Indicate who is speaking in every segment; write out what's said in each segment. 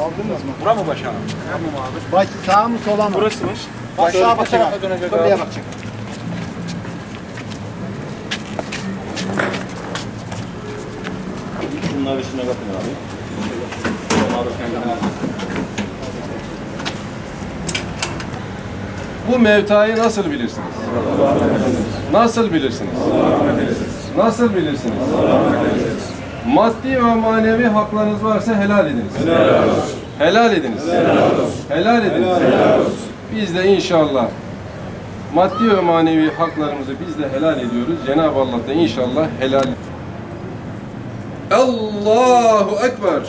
Speaker 1: Aldınız mı?
Speaker 2: Bura mı başkanım? Tamam abi.
Speaker 1: Baş sağ mı sola mı?
Speaker 2: Burasımış.
Speaker 1: Bak
Speaker 2: Şöyle
Speaker 1: sağa
Speaker 2: bu
Speaker 1: bakacak.
Speaker 2: tarafa dönecek
Speaker 1: Buraya
Speaker 2: abi.
Speaker 1: bakacak.
Speaker 3: Bunlar üstüne bakın abi. Onlar da kendine
Speaker 4: Bu mevtayı nasıl bilirsiniz? Nasıl bilirsiniz? Nasıl bilirsiniz? Maddi ve manevi haklarınız varsa helal ediniz. Helal ediniz. Helal ediniz. Biz de inşallah maddi ve manevi haklarımızı biz de helal ediyoruz. Cenab-ı Allah da inşallah helal. Allahu Ekber.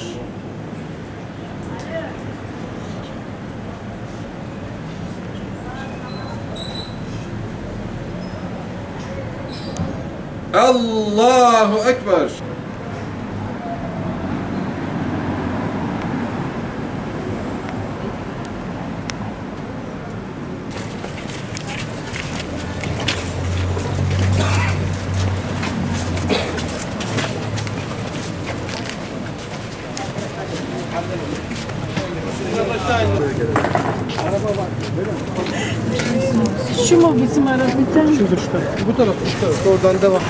Speaker 4: Allahu Ekber.
Speaker 5: Şu mu bizim araba? Bir tane.
Speaker 1: Bu taraf, taraf. Oradan devam.